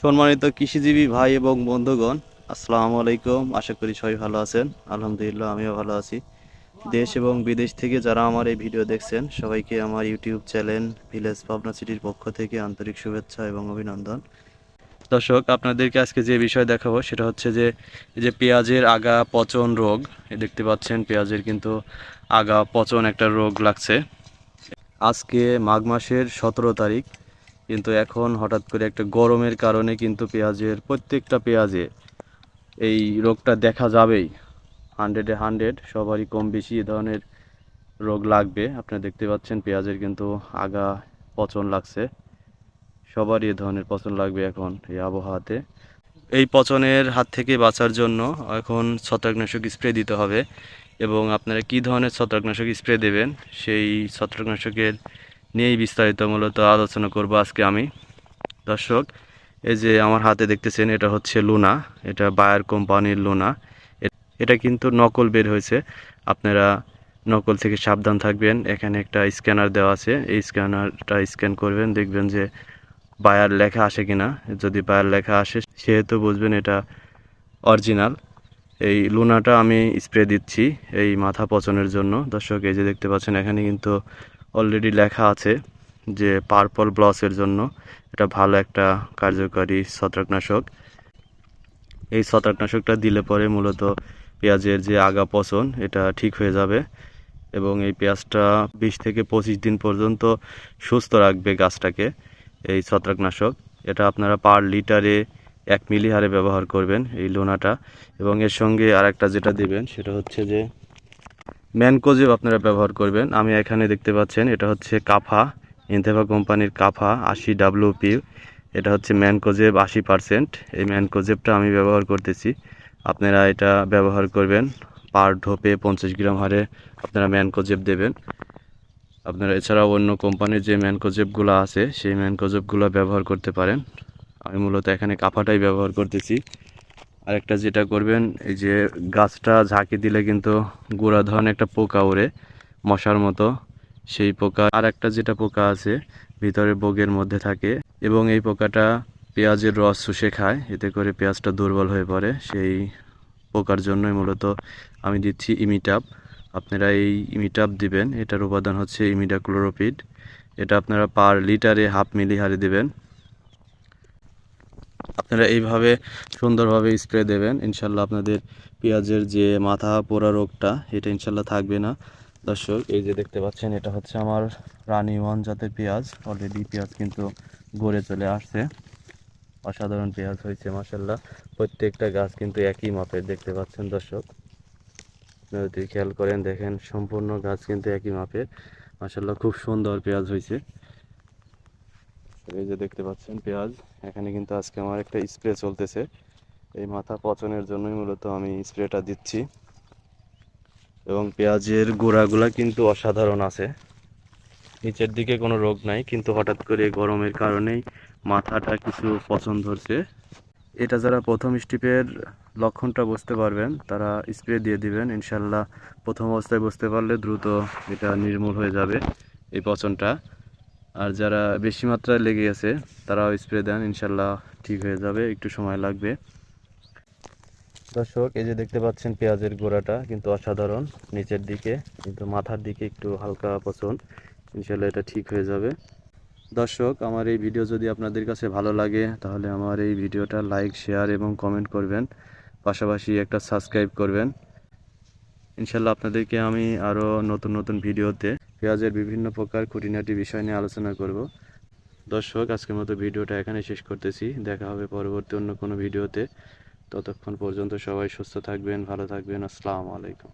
সম্মানিত কৃষিজীবী ভাই এবং বন্ধুগণ, আসসালামু আলাইকুম। আশা করি সবাই ভালো আছেন। আলহামদুলিল্লাহ, আমিও ভালো আছি। দেশ এবং বিদেশ থেকে যারা আমার এই ভিডিও দেখছেন, সবাইকে আমার ইউটিউব চ্যানেল ভিলেজ পাবনা সিটির পক্ষ থেকে আন্তরিক শুভেচ্ছা এবং অভিনন্দন। দর্শক, আপনাদেরকে আজকে যে বিষয় দেখাবো, সেটা হচ্ছে যে যে পেঁয়াজের আগা পচন রোগ দেখতে পাচ্ছেন পেঁয়াজের কিন্তু আগা পচন একটা রোগ লাগছে। আজকে মাঘ মাসের সতেরো তারিখ। কিন্তু এখন হঠাৎ করে একটা গরমের কারণে কিন্তু পেঁয়াজের প্রত্যেকটা পেঁয়াজে এই রোগটা দেখা যাবেই। হান্ড্রেডে হান্ড্রেড সবারই কম বেশি এ ধরনের রোগ লাগবে। আপনারা দেখতে পাচ্ছেন পেঁয়াজের কিন্তু আগা পচন লাগছে। সবারই এ ধরনের পচন লাগবে এখন এই আবহাওয়াতে। এই পচনের হাত থেকে বাঁচার জন্য এখন ছত্রাকনাশক স্প্রে দিতে হবে এবং আপনারা কী ধরনের ছত্রাকনাশক স্প্রে দেবেন, সেই ছত্রাকনাশকের নিয়েই বিস্তারিত মূলত আলোচনা করব আজকে আমি। দর্শক, এই যে আমার হাতে দেখতেছেন এটা হচ্ছে লুনা, এটা বায়ার কোম্পানির লুনা। এটা কিন্তু নকল বের হয়েছে। আপনারা নকল থেকে সাবধান থাকবেন। এখানে একটা স্ক্যানার দেওয়া আছে। এই স্ক্যানারটা স্ক্যান করবেন, দেখবেন যে বায়ার লেখা আসে কিনা। যদি বায়ার লেখা আসে, সেহেতু বুঝবেন এটা অরিজিনাল। এই লুনাটা আমি স্প্রে দিচ্ছি এই মাথা পচনের জন্য। দর্শক, এই যে দেখতে পাচ্ছেন, এখানে কিন্তু অলরেডি লেখা আছে যে পার্পল ব্লসের জন্য। এটা ভালো একটা কার্যকারী ছত্রাকনাশক। এই ছত্রাকনাশকটা দিলে পরে মূলত পেঁয়াজের যে আগা পচন, এটা ঠিক হয়ে যাবে এবং এই পেঁয়াজটা বিশ থেকে পঁচিশ দিন পর্যন্ত সুস্থ রাখবে গাছটাকে, এই ছত্রাকনাশক। এটা আপনারা পার লিটারে এক মিলি হারে ব্যবহার করবেন এই লোনাটা। এবং এর সঙ্গে আরেকটা যেটা দেবেন, সেটা হচ্ছে যে ম্যানকোজেব আপনারা ব্যবহার করবেন। আমি এখানে দেখতে পাচ্ছেন, এটা হচ্ছে কাফা ইনথেভা কোম্পানির কাফা, আশি ডাব্লিউপি এটা হচ্ছে ম্যানকোজেব আশি পারসেন্ট এই ম্যানকোজেবটা আমি ব্যবহার করতেছি। আপনারা এটা ব্যবহার করবেন, পার ঢোপে পঞ্চাশ গ্রাম হারে আপনারা ম্যানকোজেব দেবেন। আপনারা এছাড়াও অন্য কোম্পানির যে ম্যানকোজেবগুলো আছে, সেই ম্যানকোজেবগুলো ব্যবহার করতে পারেন। আমি মূলত এখানে কাফাটাই ব্যবহার করতেছি। আরেকটা যেটা করবেন, এই যে গাছটা ঝাঁকি দিলে কিন্তু গোড়া ধরনের একটা পোকা ওড়ে, মশার মতো। সেই পোকা আর একটা যেটা পোকা আছে, ভিতরে বগের মধ্যে থাকে। এবং এই পোকাটা পেঁয়াজের রস শুষে খায়, এতে করে পেঁয়াজটা দুর্বল হয়ে পড়ে। সেই পোকার জন্যই মূলত আমি দিচ্ছি ইমিটাপ। আপনারা এই ইমিটাপ দিবেন, এটার উপাদান হচ্ছে ইমিডাক্লোরোপিড এটা আপনারা পার লিটারে হাফ মিলি হারে দেবেন। আপনারা এইভাবে সুন্দরভাবে স্প্রে দেবেন। ইনশাল্লাহ আপনাদের পেঁয়াজের যে মাথা পোড়া রোগটা, এটা ইনশাল্লাহ থাকবে না। দর্শক, এই যে দেখতে পাচ্ছেন, এটা হচ্ছে আমার রানি ওয়ান জাতের পেঁয়াজ। অলরেডি পেঁয়াজ কিন্তু গড়ে চলে আসছে। অসাধারণ পেঁয়াজ হয়েছে মাসাল্লাহ প্রত্যেকটা গাছ কিন্তু একই মাপের, দেখতে পাচ্ছেন দর্শক। যদি খেয়াল করেন, দেখেন সম্পূর্ণ গাছ কিন্তু একই মাপের। মাসাল্লাহ খুব সুন্দর পেঁয়াজ হয়েছে। এই যে দেখতে পাচ্ছেন পেঁয়াজ, এখানে কিন্তু আজকে আমার একটা স্প্রে চলতেছে। এই মাথা পচনের জন্যই মূলত আমি স্প্রেটা দিচ্ছি। এবং পেঁয়াজের গোড়াগুলা কিন্তু অসাধারণ আছে। নিচের দিকে কোনো রোগ নাই, কিন্তু হঠাৎ করে গরমের কারণেই মাথাটা কিছু পচন ধরছে। এটা যারা প্রথম স্টিপের লক্ষণটা বুঝতে পারবেন, তারা স্প্রে দিয়ে দিবেন। ইনশাল্লাহ প্রথম অবস্থায় বুঝতে পারলে দ্রুত এটা নির্মূল হয়ে যাবে এই পচনটা। আর যারা বেশি মাত্রায় লেগে গেছে, তারাও স্প্রে দেন, ইনশাল্লাহ ঠিক হয়ে যাবে, একটু সময় লাগবে। দর্শক, এই যে দেখতে পাচ্ছেন পেঁয়াজের গোড়াটা, কিন্তু অসাধারণ। নিচের দিকে, কিন্তু মাথার দিকে একটু হালকা পচন। ইনশাল্লাহ এটা ঠিক হয়ে যাবে। দর্শক, আমার এই ভিডিও যদি আপনাদের কাছে ভালো লাগে, তাহলে আমার এই ভিডিওটা লাইক, শেয়ার এবং কমেন্ট করবেন। পাশাপাশি একটা সাবস্ক্রাইব করবেন। ইনশাল্লাহ আপনাদেরকে আমি আরও নতুন নতুন ভিডিওতে পেঁয়াজের বিভিন্ন প্রকার খুঁটিনাটি বিষয় নিয়ে আলোচনা করব। দর্শক, আজকের মতো ভিডিওটা এখানে শেষ করতেছি। দেখা হবে পরবর্তী অন্য কোনো ভিডিওতে। ততক্ষণ পর্যন্ত সবাই সুস্থ থাকবেন, ভালো থাকবেন। আসসালামু আলাইকুম।